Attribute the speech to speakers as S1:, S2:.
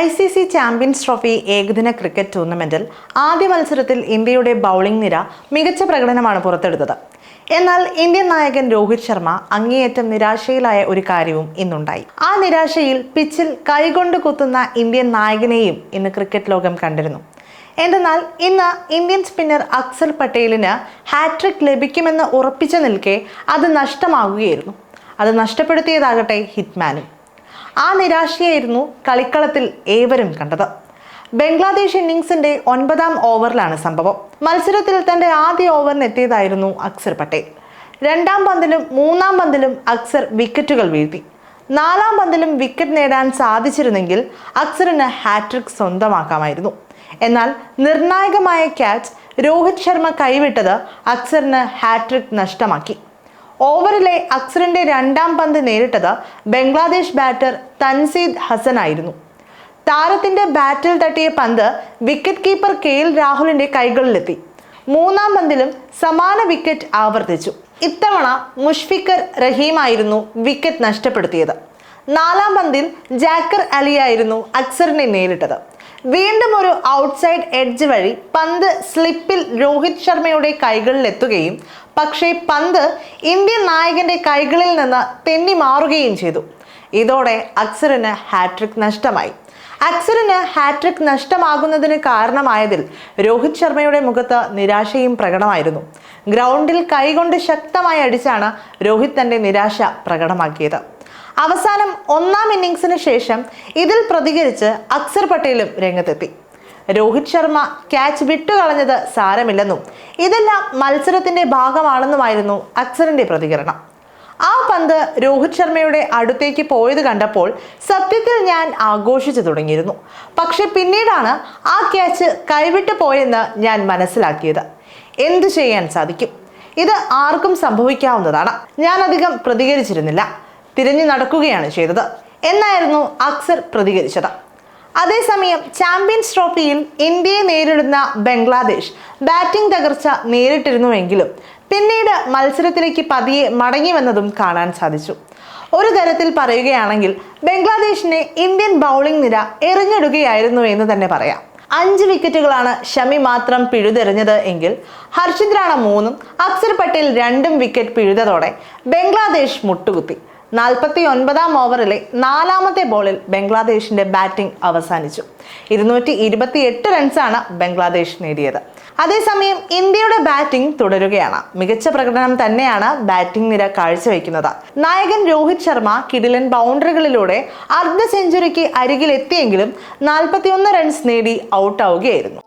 S1: I C C champions trophy ഏകദിന cricket ടൂർണമെന്റിൽ ആദ്യ മത്സരത്തിൽ ഇന്ത്യയുടെ ബൗളിംഗ് നിര മികച്ച പ്രകടനമാണ് പുറത്തെടുത്തത്. എന്നാൽ ഇന്ത്യൻ നായകൻ രോഹിത് ശർമ്മ അങ്ങേയറ്റം നിരാശയിലായ ഒരു കാര്യവും ഇന്നുണ്ടായി. ആ നിരാശയിൽ പിച്ചിൽ കൈകൊണ്ട് കുത്തുന്ന ഇന്ത്യൻ നായകനെയും ഇന്ന് ക്രിക്കറ്റ് ലോകം കണ്ടിരുന്നു. എന്തെന്നാൽ ഇന്ന് ഇന്ത്യൻ സ്പിന്നർ അക്സൽ പട്ടേലിന് ഹാട്രിക് ലഭിക്കുമെന്ന് ഉറപ്പിച്ചു നിൽക്കെ അത് നഷ്ടമാകുകയായിരുന്നു. അത് നഷ്ടപ്പെടുത്തിയതാകട്ടെ ഹിറ്റ്മാനും. ആ നിരാശയായിരുന്നു കളിക്കളത്തിൽ ഏവരും കണ്ടത്. ബംഗ്ലാദേശ് ഇന്നിങ്സിന്റെ ഒൻപതാം ഓവറിലാണ് സംഭവം. മത്സരത്തിൽ തന്റെ ആദ്യ ഓവറിനെത്തിയതായിരുന്നു അക്സർ പട്ടേൽ. രണ്ടാം പന്തിലും മൂന്നാം പന്തിലും അക്സർ വിക്കറ്റുകൾ വീഴ്ത്തി. നാലാം പന്തിലും വിക്കറ്റ് നേടാൻ സാധിച്ചിരുന്നെങ്കിൽ അക്സറിന് ഹാട്രിക് സ്വന്തമാക്കാമായിരുന്നു. എന്നാൽ നിർണായകമായ ക്യാച്ച് രോഹിത് ശർമ്മ കൈവിട്ടത് അക്സറിന് ഹാട്രിക് നഷ്ടമാക്കി. ഓവറിലെ അക്സറിന്റെ രണ്ടാം പന്ത് നേരിട്ടത് ബംഗ്ലാദേശ് ബാറ്റർ തൻസീദ് ഹസൻ ആയിരുന്നു. താരത്തിന്റെ ബാറ്റിൽ തട്ടിയ പന്ത് വിക്കറ്റ് കീപ്പർ കെ എൽ രാഹുലിന്റെ കൈകളിലെത്തി. മൂന്നാം പന്തിലും സമാന വിക്കറ്റ് ആവർത്തിച്ചു. ഇത്തവണ മുഷ്ഫിക്കർ റഹീമായിരുന്നു വിക്കറ്റ് നഷ്ടപ്പെടുത്തിയത്. നാലാം പന്തിൽ ജാക്കർ അലിയായിരുന്നു അക്സറിനെ നേരിട്ടത്. വീണ്ടും ഒരു ഔട്ട്സൈഡ് എഡ്ജ് വഴി പന്ത് സ്ലിപ്പിൽ രോഹിത് ശർമ്മയുടെ കൈകളിലെത്തുകയും പക്ഷേ പന്ത് ഇന്ത്യൻ നായകന്റെ കൈകളിൽ നിന്ന് തെന്നി മാറുകയും ചെയ്തു. ഇതോടെ അക്സറിന് ഹാട്രിക് നഷ്ടമായി. അക്സറിന് ഹാട്രിക് നഷ്ടമാകുന്നതിന് കാരണമായതിൽ രോഹിത് ശർമ്മയുടെ മുഖത്ത് നിരാശയും പ്രകടമായിരുന്നു. ഗ്രൗണ്ടിൽ കൈകൊണ്ട് ശക്തമായി അടിച്ചാണ് രോഹിത് തന്റെ നിരാശ പ്രകടമാക്കിയത്. അവസാനം ഒന്നാം ഇന്നിങ്സിന് ശേഷം ഇതിൽ പ്രതികരിച്ച് അക്സർ പട്ടേലും രംഗത്തെത്തി. രോഹിത് ശർമ്മ ക്യാച്ച് വിട്ടുകളഞ്ഞത് സാരമില്ലെന്നും ഇതെല്ലാം മത്സരത്തിന്റെ ഭാഗമാണെന്നുമായിരുന്നു അക്സറിന്റെ പ്രതികരണം. ആ പന്ത് രോഹിത് ശർമ്മയുടെ അടുത്തേക്ക് പോയത് കണ്ടപ്പോൾ സത്യത്തിൽ ഞാൻ ആഘോഷിച്ചു തുടങ്ങിയിരുന്നു. പക്ഷെ പിന്നീടാണ് ആ ക്യാച്ച് കൈവിട്ടു പോയെന്ന് ഞാൻ മനസ്സിലാക്കിയത്. എന്തു ചെയ്യാൻ സാധിക്കും? ഇത് ആർക്കും സംഭവിക്കാവുന്നതാണ്. ഞാൻ അധികം പ്രതികരിച്ചിരുന്നില്ല. തിരിഞ്ഞു നടക്കുകയാണ് ചെയ്തത്. എന്നായിരുന്നു അക്സർ പ്രതികരിച്ചത്. അതേസമയം ചാമ്പ്യൻസ് ട്രോഫിയിൽ ഇന്ത്യയെ നേരിടുന്ന ബംഗ്ലാദേശ് ബാറ്റിംഗ് തകർച്ച നേരിട്ടിരുന്നുവെങ്കിലും പിന്നീട് മത്സരത്തിലേക്ക് പതിയെ മടങ്ങി വന്നതും കാണാൻ സാധിച്ചു. ഒരു തരത്തിൽ പറയുകയാണെങ്കിൽ ബംഗ്ലാദേശിനെ ഇന്ത്യൻ ബൗളിംഗ് നിര എറിഞ്ഞിടുകയായിരുന്നു എന്ന് തന്നെ പറയാം. അഞ്ച് വിക്കറ്റുകളാണ് ഷമി മാത്രം പിഴുതെറിഞ്ഞത് എങ്കിൽ ഹർഷിന്ദ്രാണ മൂന്നും അക്സർ പട്ടേൽ രണ്ടും വിക്കറ്റ് പിഴുതതോടെ ബംഗ്ലാദേശ് മുട്ടുകുത്തി. നാൽപ്പത്തി ഒൻപതാം ഓവറിലെ നാലാമത്തെ ബോളിൽ ബംഗ്ലാദേശിന്റെ ബാറ്റിംഗ് അവസാനിച്ചു. ഇരുന്നൂറ്റി ഇരുപത്തി എട്ട് റൺസാണ് ബംഗ്ലാദേശ് നേടിയത്. അതേസമയം ഇന്ത്യയുടെ ബാറ്റിംഗ് തുടരുകയാണ്. മികച്ച പ്രകടനം തന്നെയാണ് ബാറ്റിംഗ് നിര കാഴ്ചവെക്കുന്നത്. നായകൻ രോഹിത് ശർമ്മ കിടിലൻ ബൗണ്ടറികളിലൂടെ അർദ്ധ സെഞ്ചുറിക്ക് അരികിലെത്തിയെങ്കിലും നാൽപ്പത്തിയൊന്ന് റൺസ് നേടി ഔട്ടാവുകയായിരുന്നു.